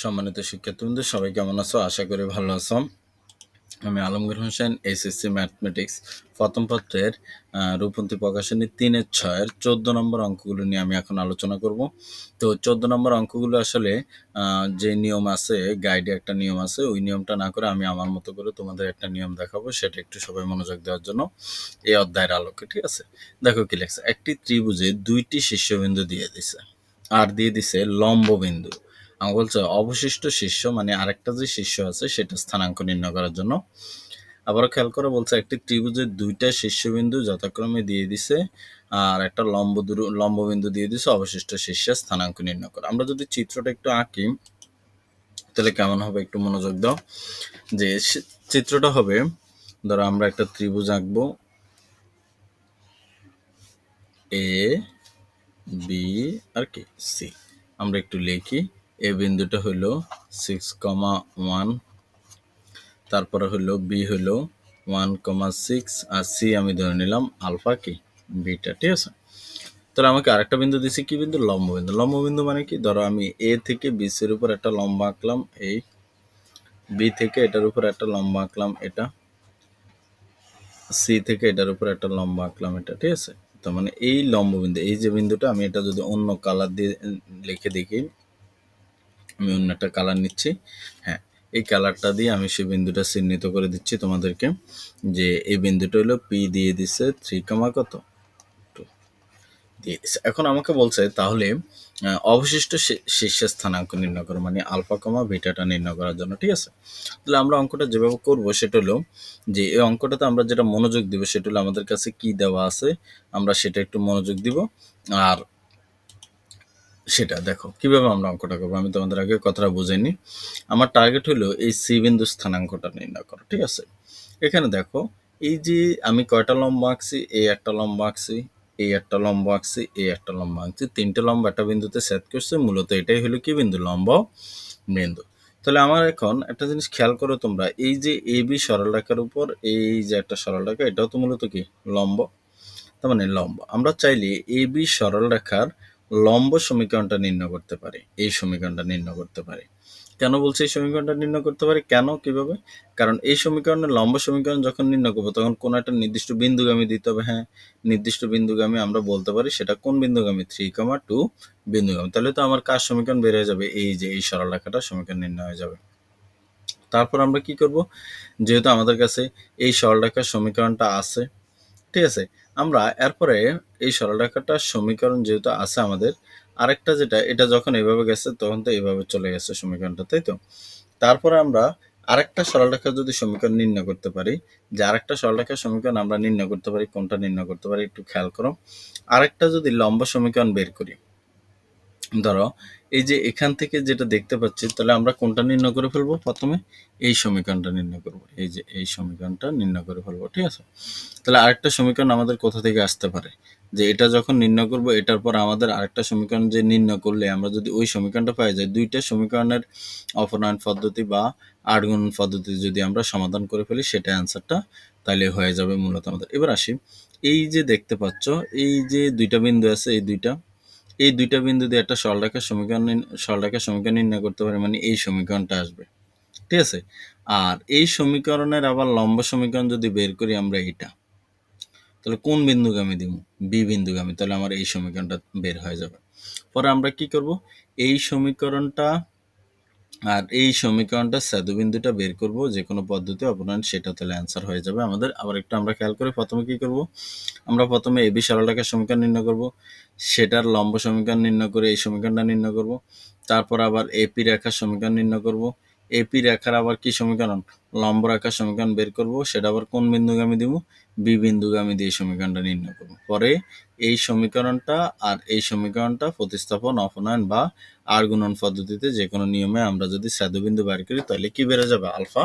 সম্মানিত শিক্ষার্থীবৃন্দ সবাই কেমন আছো? আশা করি ভালো আছো। আমি আলমগীর হোসেন এসএসসি ম্যাথমেটিক্স প্রথম পত্রের আহ, রূপন্তী প্রকাশনী তিনের ছয়ের চোদ্দ নম্বর অঙ্কগুলো নিয়ে আমি এখন আলোচনা করব। তো চোদ্দ নম্বর অঙ্কগুলো আসলে যে নিয়ম আছে গাইডে একটা নিয়ম আছে ওই নিয়মটা না করে আমি আমার মতো করে তোমাদের একটা নিয়ম দেখাবো সেটা একটু সবাই মনোযোগ দেওয়ার জন্য এই অধ্যায়ের আলোকে ঠিক আছে? দেখো কি লেখছে একটি ত্রিভুজে দুইটি শীর্ষবিন্দু দিয়ে দিছে আর দিয়ে দিছে লম্ব বিন্দু বলছে, অবশিষ্ট শীর্ষ মানে আরেকটা যে শীর্ষ আছে, সেটা স্থানাঙ্ক নির্ণয় করার জন্য। আবার খেয়াল করে বলছে, একটি ত্রিভুজের দুইটা শীর্ষবিন্দু যথাক্রমে দিয়ে দিছে, আর একটা লম্ব লম্ববিন্দু দিয়ে দিছে, অবশিষ্ট শীর্ষের স্থানাঙ্ক নির্ণয় করে। আমরা যদি চিত্রটা একটু আঁকি, তাহলে কেমন হবে একটু মনোযোগ দাও। যে চিত্রটা হবে, ধরো আমরা একটা ত্রিভুজ আঁকবো। এ, বি, আর কি, সি। আমরা একটু লিখি। এ বিন্দুটা হলো সিক্স কমা ওয়ান তারপরে হলো বি হলো ওয়ান কমা সিক্স আর সি আমি ধরে নিলাম আলফা কি? বিটা ঠিক আছে? তাহলে আমাকে আরেকটা বিন্দু দিছি কি বিন্দু? লম্ব বিন্দু। লম্ব বিন্দু মানে কি? ধরো আমি এ থেকে বি সির উপর একটা লম্বা আঁকলাম, এই বি থেকে এটার উপর একটা লম্বা আঁকলাম, এটা সি থেকে এটার উপর একটা লম্বা আঁকলাম, এটা, ঠিক আছে? তার মানে এই লম্ব বিন্দু, এই যে বিন্দুটা আমি এটা যদি অন্য কালার দিয়ে লিখে দেখি আমি অন্য একটা কালার নিচ্ছি। হ্যাঁ এই কালারটা দিয়ে আমি সেই বিন্দুটা চিহ্নিত করে দিচ্ছি তোমাদেরকে যে এই বিন্দুটা হলো পি দিয়ে দিছে থ্রি কমা কত? টু দিয়ে দিছে। এখন আমাকে বলছে তাহলে অবশিষ্ট শী- শীর্ষের স্থানাঙ্ক নির্ণয় করো মানে আলফা কমা বিটাটা নির্ণয় করার জন্য, ঠিক আছে? তাহলে আমরা অঙ্কটা যেভাবে করব সেটা হলো যে, এই অঙ্কটাতে আমরা যেটা মনোযোগ দিব সেটা হলো আমাদের কাছে কি দেওয়া আছে, আমরা সেটা একটু মনোযোগ দিব। আর সেটা, দেখো, কীভাবে আমরা অঙ্কটা করব? আমি তোমাদের আগে কথাটা বুঝাইনি আমার টার্গেট হলো এই সি বিন্দু স্থানাঙ্কটা নির্ণয় করা, ঠিক আছে? এখানে দেখো, এই যে আমি কয়টা লম্বা আঁকছি? এই একটা লম্বা আঁকছি এই একটা লম্বা আঁকছি এই একটা লম্বা আঁকছি। তিনটে লম্বা একটা বিন্দুতে সেট করছে, মূলত এটাই হলো কি বিন্দু? লম্ব বিন্দু। তাহলে আমার এখন একটা জিনিস খেয়াল করো তোমরা, এই যে এ বি সরল রেখার উপর, এই যে একটা সরল রেখা, এটাও তো মূলত কি? লম্ব, তার মানে লম্ব। আমরা চাইলে এ বি সরল রেখার লম্ব সমীকরণটা নির্ণয় করতে পারি, এই সমীকরণটা নির্ণয় করতে পারি। কেন বলছি এই সমীকরণটা নির্ণয় করতে পারি? কেন? কীভাবে? কারণ এই সমীকরণের লম্ব সমীকরণ যখন নির্ণয় করব, তখন কোনো একটা নির্দিষ্ট বিন্দুগামী দিতে হবে হ্যাঁ? নির্দিষ্ট বিন্দুগামী আমরা বলতে পারি সেটা কোন বিন্দুগামী? Three comma two বিন্দুগামী। তাহলে তো আমার কার সমীকরণ বের হয়ে যাবে? এই যে, এই সরল রেখাটা সমীকরণ নির্ণয় হয়ে যাবে। তারপর আমরা কি করব? যেহেতু আমাদের কাছে এই সরলরেখার সমীকরণটা আছে ঠিক আছে, আমরা এরপরে এই সরলরেখাটার সমীকরণ যেহেতু আছে আমাদের, আরেকটা যেটা, এটা যখন এভাবে গেছে তখন তো এভাবে চলে গেছে সমীকরণটা, তাই তো? তারপরে আমরা আরেকটা সরলরেখা যদি সমীকরণ নির্ণয় করতে পারি, যে আরেকটা সরলরেখার সমীকরণ আমরা নির্ণয় করতে পারি, কোনটা নির্ণয় করতে পারি একটু খেয়াল করো। আরেকটা যদি লম্ব সমীকরণ বের করি ধরো, এই যে এখান থেকে যেটা দেখতে পাচ্ছি, তাহলে আমরা কোনটা নির্ণয় করে ফেলব? প্রথমে এই সমীকরণটা নির্ণয় করব। এই যে এই সমীকরণটা নির্ণয় করে ফেলব, ঠিক আছে? তাহলে আরেকটা সমীকরণ আমাদের কোথা থেকে আসতে পারে? যে এটা যখন নির্ণয় করব, এটার পর আমাদের আরেকটা সমীকরণ যে নির্ণয় করলে আমরা যদি ওই সমীকরণটা পাই যাই দুইটা সমীকরণের অপনয়ন পদ্ধতি বা আটগুণ পদ্ধতি যদি আমরা সমাধান করে ফেলি সেটা অ্যান্সারটা তাহলে হয়ে যাবে মূলত আমাদের। এবার আসি, এই যে দেখতে পাচ্ছ, এই যে দুইটা বিন্দু আছে, এই দুইটা এই দুইটা বিন্দু দিয়ে একটা সরলরেখার সমীকরণ সরলরেখার সমীকরণ নির্ণয় করতে পারে মানে এই সমীকরণটা আসবে। ঠিক আছে? আর এই সমীকরণের আবার লম্ব সমীকরণ যদি বের করি আমরা এইটা, তাহলে কোন বিন্দুগামী দিব? বি বিন্দুগামী তাহলে আমার এই সমীকরণটা বের হয়ে যাবে। পরে আমরা কি করব? এই সমীকরণটা আর এই সমীকরণটা বিন্দুটা বের করব, যে কোনো পদ্ধতি অপনয়ন, সেটা তাহলে অ্যান্সার হয়ে যাবে আমাদের। আবার একটু আমরা খেয়াল করি প্রথমে কি করব? আমরা প্রথমে এবি সরলরেখার সমীকরণ নির্ণয় করব। সেটার লম্ব সমীকরণ নির্ণয় করে এই সমীকরণটা নির্ণয় করব। তারপর আবার এপি রেখার সমীকরণ নির্ণয় করব। এপি রেখার আবার কি সমীকরণ? লম্ব রেখার সমীকরণ বের করব, সেটা আবার কোন বিন্দুগামী দিব? বি বিন্দুগামী দিয়ে সমীকরণটা নির্ণয় করব। পরে এই সমীকরণটা আর এই সমীকরণটা প্রতিস্থাপন, অপনয়ন বা আর গুণন পদ্ধতিতে যে কোনো নিয়মে আমরা যদি স্যাদবিন্দু বের করি, তাহলে কি বেড়ে যাবে? আলফা,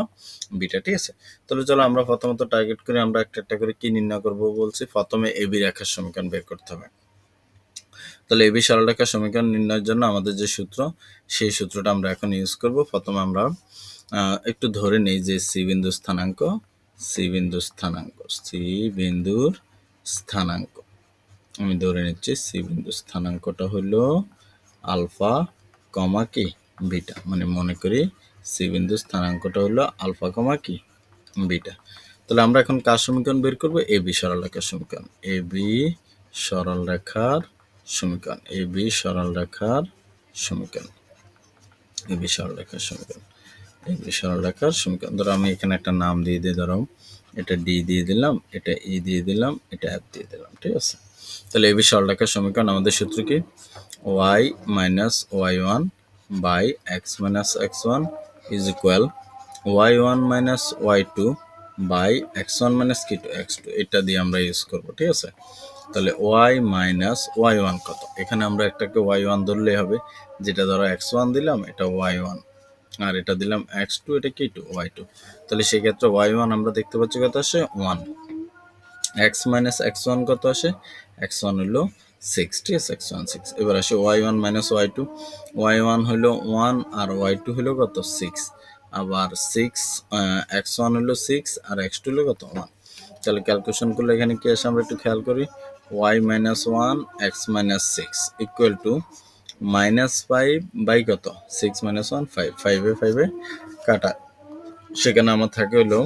বিটা, ঠিক আছে? তাহলে চলো আমরা প্রথমত টার্গেট করে আমরা একটা একটা করে কি নির্ণয় করব বলছি? প্রথমে এবি রেখার সমীকরণ বের করতে হবে। তাহলে এবি সরলরেখার সমীকরণ নির্ণয়ের জন্য আমাদের যে সূত্র, সেই সূত্রটা আমরা এখন ইউজ করব। প্রথমে আমরা একটু ধরে নেই যে সি বিন্দু স্থানাঙ্ক সি বিন্দু স্থানাঙ্ক সি বিন্দুর স্থানাঙ্ক। আমি ধরে নিচ্ছি সি বিন্দু স্থানাঙ্কটা হলো আলফা কমা কি? বিটা। মানে মনে করি সি বিন্দুর স্থানাঙ্কটা হলো আলফা কমা কি? বিটা। তাহলে আমরা এখন কার সমীকরণ বের করব? এ বি সরলরেখার সমীকরণ। এ বি সরলরেখার সমীকরণ এ বি সরলরেখার সমীকরণ। এ বি সরলরেখার সমীকরণ। এ বি সরলরেখার সমীকরণ। ধরো আমি এখানে একটা নাম দিয়ে দিই, ধরো এটা ডি দিয়ে দিলাম, এটা ই দিয়ে দিলাম, এটা এফ দিয়ে দিলাম, ঠিক আছে? তাহলে এবি সরলরেখার সমীকরণ আমাদের সূত্র কি? Y minus y one by x minus x one is equal y one minus y two by x one minus কি টু? X two. এটা দিয়ে আমরা ইউজ করব, ঠিক আছে? তাহলে ওয়াই মাইনাস ওয়াই ওয়ান কত? এখানে আমরা একটাকে ওয়াই ওয়ান ধরলেই হবে, যেটা ধরো এক্স ওয়ান দিলাম, এটা ওয়াই ওয়ান আর এটা দিলাম এক্স টু এটা কি টু ওয়াই টু তাহলে সেক্ষেত্রে ওয়াই ওয়ান আমরা দেখতে পাচ্ছি কত আসে? One x minus x one কত আসে? এক্স ওয়ান হলো সিক্স ঠিক আছে? এক্স ওয়ান সিক্স এবার আসে y one minus y two y one হলো ওয়ান আর ওয়াই টু হলো কত? সিক্স আবার সিক্স এক্স ওয়ান হলো সিক্স আর এক্স টু হলো কত? ওয়ান তাহলে ক্যালকুলেশন করলে এখানে কি আসে? আমরা একটু খেয়াল করি। Y minus one, x minus six equal to minus five by কত? Six minus one, five. ফাইভে ফাইভে কাটা। সেখানে আমার থাকে হলো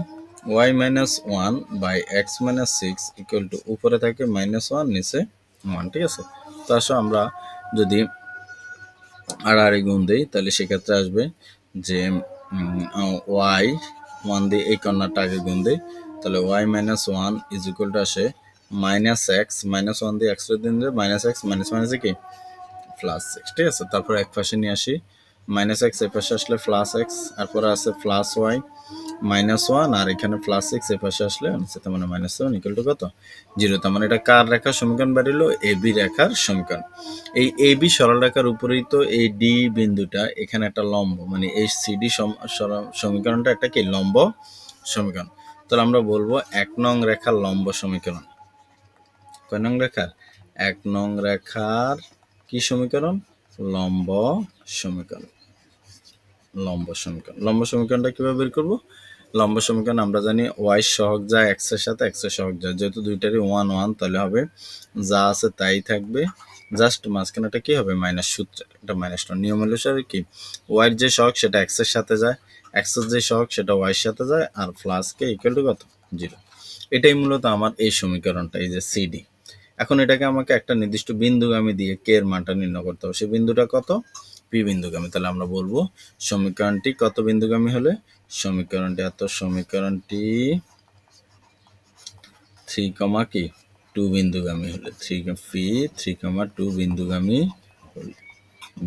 y minus one by x minus six equal to উপরে থাকে মাইনাস ওয়ান, নিচে ওয়ান, ঠিক আছে? তো আসো আমরা যদি আড়াআড়ি গুণ দিই, তাহলে সেক্ষেত্রে আসবে যে ওয়াই, ওয়ান দিয়ে এই কর্নারটা আগে গুণ দিই, তাহলে y minus one is equal to আসে মাইনাস এক্স মাইনাস ওয়ান দিয়ে এক্সট্রা দিন মাইনাস এক্স মাইনাস মাইনাসে কি? প্লাস সিক্স ঠিক আছে? তারপর এক পাশে নিয়ে আসি। মাইনাস এক্স এই পাশে আসলে প্লাস এক্স তারপরে আছে প্লাস ওয়াই মাইনাস ওয়ান আর এখানে প্লাস সিক্স এই পাশে আসলে তার মানে মাইনাস সেভেন ইকুয়াল টু কত? জিরো তার মানে এটা কার রেখার সমীকরণ বাড়িল এ বি রেখার সমীকরণ। এই এ বি সরল রেখার উপরেই তো এই ডি বিন্দুটা, এখানে একটা লম্ব মানে এই সিডি সমীকরণটা একটা কি? লম্ব সমীকরণ। তাহলে আমরা বলব এক নং রেখার লম্ব সমীকরণ। কয় নং রেখার? এক নং রেখার কি সমীকরণ? লম্ব সমীকরণ। লম্ব সমীকরণ। লম্ব সমীকরণটা কীভাবে বের করব? লম্ব সমীকরণ আমরা জানি ওয়াই সহগ যায় এক্সের সাথে এক্সের সহগ যায় যেহেতু দুইটারই ওয়ান ওয়ান তাহলে হবে যা আছে তাই থাকবে। জাস্ট মাঝখানেটা কি হবে? মাইনাস সূত্র। এটা মাইনাস টু নিয়ম অনুসারে কি ওয়াইয়ের যে সহগ সেটা এক্সের সাথে যায় এক্সের যে সহগ সেটা ওয়াইয়ের সাথে যায়, আর প্লাস কে ইকুয়াল টু কত? জিরো এটাই মূলত আমার এই সমীকরণটা, এই যে সিডি এখন এটাকে আমাকে একটা নির্দিষ্ট বিন্দুগামী দিয়ে কে এর মানটা নির্ণয় করতে হবে? সেই বিন্দুটা কত? পি বিন্দুগামী। তাহলে আমরা বলব সমীকরণটি কত বিন্দুগামী হলে? সমীকরণটি এত, সমীকরণটি থ্রি কমা কি? টু বিন্দুগামী হলে। Three P three comma two বিন্দুগামী হলে।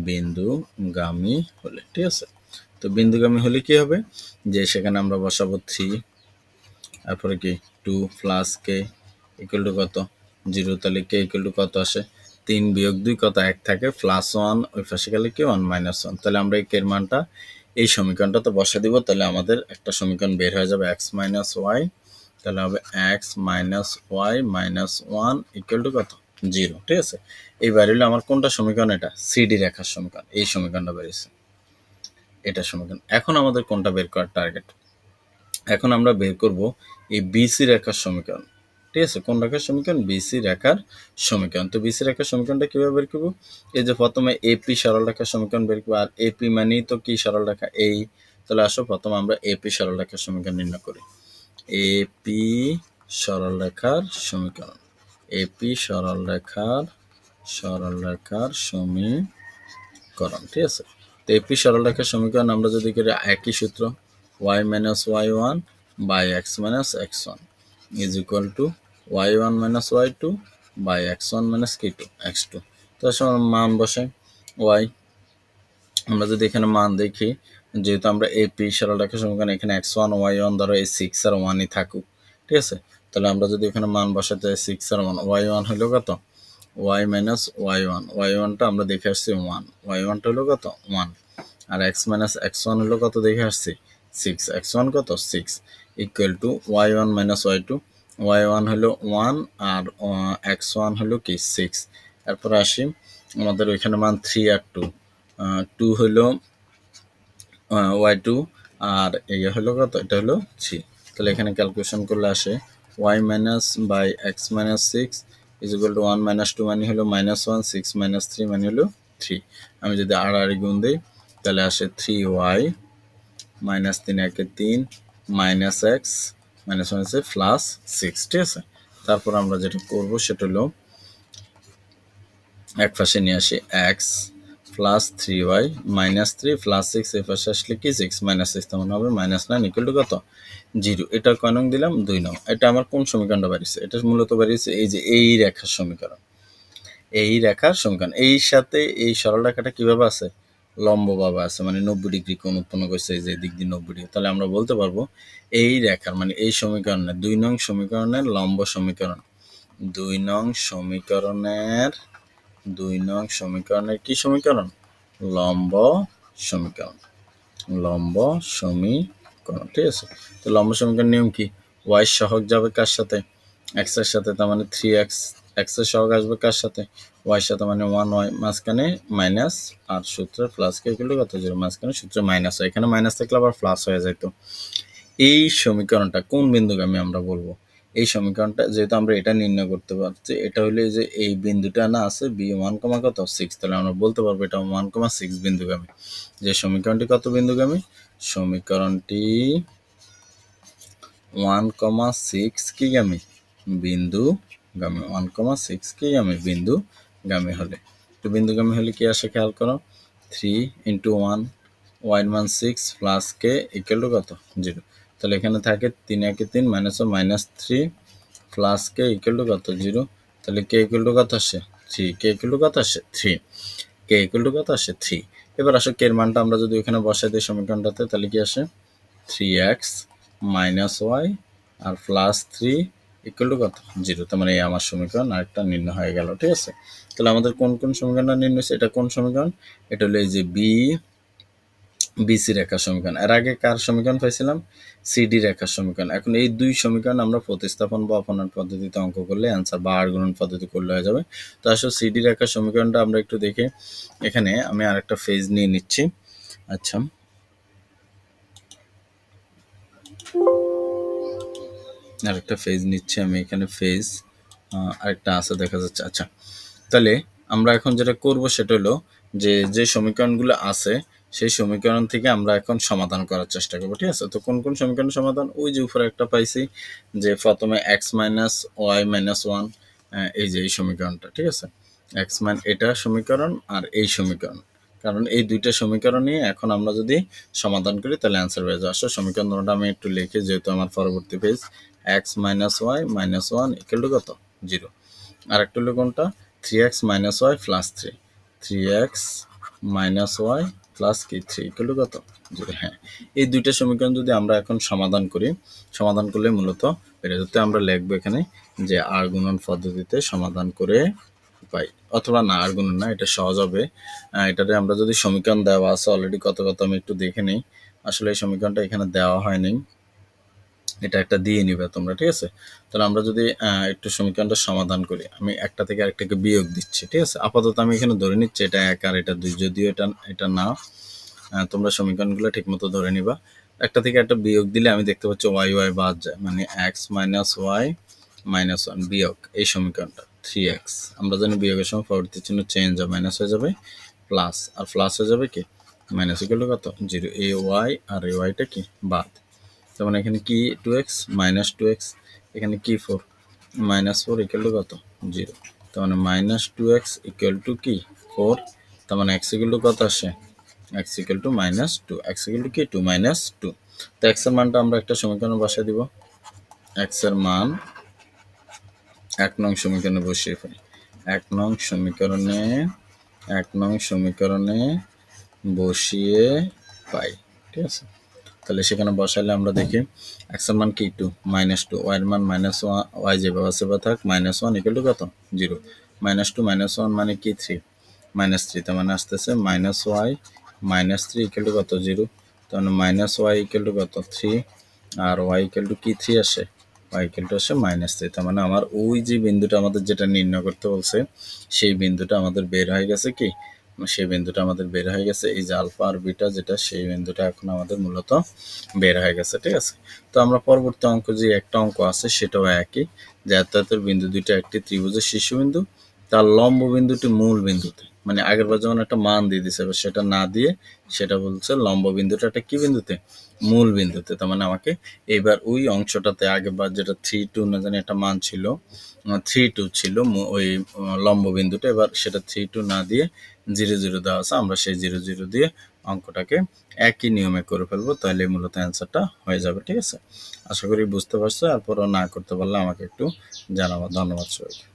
বিন্দুগামী হলে, ঠিক আছে? তো বিন্দুগামী হলে কি হবে? যে সেখানে আমরা বসাবো থ্রি, তারপরে কি? Two plus k equal to কত? জিরো তাহলে কে ইকুয়াল টু কত আসে? তিন বিয়োগ দুই কত? এক থাকে প্লাস ওয়ান ওই পাশে গেলে কি? ওয়ান মাইনাস ওয়ান তাহলে আমরা এই কের মানটা এই সমীকরণটা তো বসে দিব, তাহলে আমাদের একটা সমীকরণ বের হয়ে যাবে এক্স মাইনাস ওয়াই তাহলে হবে x minus y minus one equal to কত? জিরো, ঠিক আছে? এই হলো আমার কোনটা সমীকরণ এটা? সিডি রেখার সমীকরণ। এই সমীকরণটা বেরিয়েছে এটা সমীকরণ। এখন আমাদের কোনটা বের করার টার্গেট এখন আমরা বের করব এই বিসি রেখার সমীকরণ। ঠিক আছে, কোন রেখার সমীকরণ? বিসি রেখার সমীকরণ। তো বিসি রেখার সমীকরণটা কীভাবে বের করব? এই যে প্রথমে এপি সরল রেখার সমীকরণ বের করব, আর এপি মানেই তো কি সরল রেখা? এই তাহলে আসো প্রথমে আমরা এপি সরল রেখার সমীকরণ নির্ণয় করি। এপি সরল রেখার সমীকরণ। এপি সরল রেখার সরল রেখার সমীকরণ, ঠিক আছে? তো এপি সরল রেখার সমীকরণ আমরা যদি করি একই সূত্র y minus y one by x minus x one is equal to y one minus y two by x one minus K two x two তো মান বসে ওয়াই আমরা যদি এখানে মান দেখি, যেহেতু আমরা এ পি সরল রেখা সমীকরণ এখানে এক্স ওয়ান ওয়াই ওয়ান ধরো এই সিক্স আর ওয়ানই থাকুক, ঠিক আছে? তাহলে আমরা যদি এখানে মান বসাতে সিক্স আর ওয়ান ওয়াই ওয়ান হলো কত? Y minus y one y ওয়ানটা আমরা দেখে আসছি ওয়ান ওয়াই ওয়ানটা হলো কত? ওয়ান আর এক্স মাইনাস এক্স ওয়ান হলো কত দেখে আসছি? সিক্স এক্স ওয়ান কত? Six equal to y one minus y two y one হলো ওয়ান আর এক্স ওয়ান হলো কি সিক্স। এরপর আসি আমাদের ওইখানে মান থ্রি আর টু। টু হলো ওয়াই টু আর ইয়ে হলো কত? এটা হলো থ্রি। তাহলে এখানে ক্যালকুলেশন করলে আসে y minus by x minus six is equal to one minus two মানে হলো minus one six minus three মানে হলো থ্রি আমি যদি আর আর গুণ দিই, তাহলে আসে থ্রি ওয়াই মাইনাস তিন একে তিন মাইনাস এক্স মাইনাস ওয়ান আছে প্লাস সিক্স ঠিক আছে। তারপর আমরা যেটা করব সেটা হলো, এক পাশে নিয়ে আসি x plus three y minus three plus six এ পাশে আসলে কি সিক্স মাইনাস সিক্স তেমন হবে মাইনাস নাইন ইকুয়াল টু কত? জিরো এটা কয় নং দিলাম? দুই নং। এটা আমার কোন সমীকরণটা বাড়িয়েছে? এটা মূলত বাড়িয়েছে এই যে এই রেখার সমীকরণ। এই রেখার সমীকরণ। এই সাথে এই সরল রেখাটা কীভাবে আছে? লম্বভাবে আছে মানে নব্বই ডিগ্রি কোণ উৎপন্ন করছে যে দিক দিয়ে নব্বই ডিগ্রি। তাহলে আমরা বলতে পারব, এই রেখার মানে এই সমীকরণের দুই নং সমীকরণের লম্ব সমীকরণ। দুই নং সমীকরণের, দুই নং সমীকরণের কি সমীকরণ? লম্ব সমীকরণ। লম্ব সমীকরণ, ঠিক আছে? তো লম্ব সমীকরণ নিয়ম কি? ওয়াই সহগ যাবে কার সাথে? এক্সের সাথে, তার মানে থ্রি এক্স এক্সের সহগ আসবে কার সাথে? ওয়াই সাথে মানে ওয়ান ওয়াই মাঝখানে মাইনাস আর সূত্রের প্লাস কে এগুলো কত? জিরো। মাঝখানে সূত্র মাইনাস হয়। এখানে মাইনাস থাকলে আবার প্লাস হয়ে যেত এই সমীকরণটা কোন বিন্দুগামী আমরা বলব? এই সমীকরণটা যেহেতু আমরা এটা নির্ণয় করতে পারছি, এটা হলে যে এই বিন্দুটা না আছে বি ওয়ান কমা কত? সিক্স তাহলে আমরা বলতে পারব এটা ওয়ান কমা সিক্স বিন্দুগামী যে সমীকরণটি কত বিন্দুগামী সমীকরণটি ওয়ান কমা সিক্স কি গামী বিন্দু গামী ওয়ান কমা সিক্স কি গামী বিন্দু গামী হলে। তো বিন্দুগামী হলে কি আসে খেয়াল করো? Three into one one one six plus k equal to কত? জিরো। তাহলে এখানে থাকে তিন একে তিন minus O minus three plus k equal to কত? জিরো। তাহলে কে ইকুয়াল টু কত আসে? থ্রি। কে ইকুয়াল টু কত আসে? থ্রি। কে ইকুয়াল টু কত আসে? থ্রি। এবার আসো কে এর মানটা আমরা যদি ওখানে বসাই দিই সমীকরণটাতে, তাহলে কি আসে? থ্রি এক্স মাইনাস ওয়াই আর প্লাস থ্রি ইকুয়াল টু কত? জিরো, তার মানে আমার সমীকরণ আরেকটা নির্ণয় হয়ে গেল, ঠিক আছে? তাহলে আমাদের কোন কোন সমীকরণটা নির্ণয় হয়েছে? এটা কোন সমীকরণ? এটা হলো এই যে বি বিসি রেখার সমীকরণ। এর আগে কার সমীকরণ পাইছিলাম? সিডি রেখার সমীকরণ। এখন এই দুই সমীকরণ আমরা প্রতিস্থাপন বা অপনয়ন পদ্ধতিতে অঙ্ক করলে অ্যান্সার বা আর গুণন পদ্ধতি করলে হয়ে যাবে। তো আসলে সিডি রেখার সমীকরণটা আমরা একটু দেখে। এখানে আমি আরেকটা ফেজ নিয়ে নিচ্ছি। আচ্ছা। আরেকটা ফেজ নিচ্ছি, আমি এখানে ফেজ আরেকটা আছে, দেখা যাচ্ছে। আচ্ছা তাহলে আমরা এখন যেটা করব সেটা হলো যে যে সমীকরণগুলো আছে, সেই সমীকরণ থেকে আমরা এখন সমাধান করার চেষ্টা করব, ঠিক আছে? তো কোন কোন সমীকরণ সমাধান? ওই যে উপরে একটা পাইছি যে, প্রথমে x minus y minus one এই যে, এই সমীকরণটা, ঠিক আছে? এক্স মান এটা সমীকরণ আর এই সমীকরণ। কারণ এই দুইটা সমীকরণ নিয়ে এখন আমরা যদি সমাধান করি, তাহলে অ্যান্সার হয়ে যাবে আসলে সমীকরণটা আমি একটু লিখে, যেহেতু আমার পরবর্তী page x minus y minus one equal to কত? জিরো আর একটা হলো কোনটা? Three x minus y plus three three x minus y plus কি? থ্রি ইকুয়াল টু কত? জিরো হ্যাঁ। এই দুইটা সমীকরণ যদি আমরা এখন সমাধান করি, সমাধান করলে মূলত এটা যাতে আমরা লিখব এখানে যে আর গুণন পদ্ধতিতে সমাধান করে পাই। অথবা না আর গুণন না, এটা সহজ হবে। এটাতে আমরা যদি সমীকরণ দেওয়া আছে অলরেডি কত কত আমি একটু দেখে নিই। আসলে এই সমীকরণটা এখানে দেওয়া হয়নি। এটা একটা দিয়ে নিবে তোমরা, ঠিক আছে? তাহলে আমরা যদি একটু সমীকরণটা সমাধান করি, আমি একটা থেকে আরেকটাকে বিয়োগ দিচ্ছি, ঠিক আছে? আপাতত আমি এখানে ধরে নিচ্ছি এটা এক আর এটা দুই, যদিও এটা এটা না তোমরা সমীকরণগুলো ঠিকমতো ধরে নিবা। একটা থেকে একটা বিয়োগ দিলে আমি দেখতে পাচ্ছি ওয়াই ওয়াই বাদ যায় মানে x minus y minus one বিয়োগ, এই সমীকরণটা, থ্রি এক্স। আমরা জানি বিয়োগের সময় পরবর্তী চিহ্ন চেঞ্জ হবে মাইনাস হয়ে যাবে প্লাস, আর প্লাস হয়ে যাবে কি? মাইনাস কত? জিরো এ ওয়াই আর এ ওয়াইটা কি? বাদ। তার মানে এখানে কি two x minus two x এখানে কি four minus four equal to কত? জিরো তার মানে minus two x equal to কি? ফোর তার মানে এক্স ইকুয়াল টু কত আসে? X equal to minus two x equal to কি? টু মাইনাস টু তো এক্সের মানটা আমরা একটা সমীকরণে বসাই দিব। এক্সের মান এক নং সমীকরণে বসিয়ে ফেলি। এক নং সমীকরণে, এক নং সমীকরণে বসিয়ে পাই। ঠিক আছে? তাহলে সেখানে বসালে আমরা দেখি এক্সের মান কি? টু মাইনাস টু ওয়াইয়ের মান মাইনাস ওয়ান ওয়াই যেভাবে আছে বা থাক মাইনাস ওয়ান ইকুয়াল টু কত? Zero minus two minus one মানে কি? থ্রি মাইনাস থ্রি তার মানে আসতেছে minus Y minus three equal to কত? জিরো তার মানে মাইনাস ওয়াই ইকুয়াল টু কত? থ্রি আর ওয়াই ইকুয়াল টু কি? থ্রি আসে। ওয়াই ইকুয়াল টু আসে মাইনাস থ্রি তার মানে আমার ওই যে বিন্দুটা আমাদের যেটা নির্ণয় করতে বলছে, সেই বিন্দুটা আমাদের বের হয়ে গেছে কি? সেই বিন্দুটা আমাদের বের হয়ে গেছে। এই যে আলফা আর বিটা যেটা, সেই বিন্দুটা এখন আমাদের মূলত বের হয়ে গেছে, ঠিক আছে? তো আমরা পরবর্তী অঙ্ক যে একটা অঙ্ক আছে, সেটাও একই। যে এত বিন্দু দুইটা একটি ত্রিভুজের শীর্ষবিন্দু, তার লম্ব বিন্দুটি মূল বিন্দুতে। মানে আগের বার যেমন একটা মান দিয়ে দিছে, এবার সেটা না দিয়ে সেটা বলছে লম্ব বিন্দুটা একটা কি বিন্দুতে? মূল বিন্দুতে। তার মানে আমাকে এবার ওই অংশটাতে আগেরবার যেটা থ্রি টু না জানি একটা মান ছিল থ্রি টু ছিল ওই লম্ব বিন্দুটা এবার সেটা থ্রি টু না দিয়ে জিরো জিরো দেওয়া আছে, আমরা সেই জিরো জিরো দিয়ে অঙ্কটাকে একই নিয়মে করে ফেলব তাহলে মূলত অ্যান্সারটা হয়ে যাবে, ঠিক আছে? আশা করি বুঝতে পারছ, এরপরও না করতে পারলে আমাকে একটু জানাব, ধন্যবাদ সবাইকে।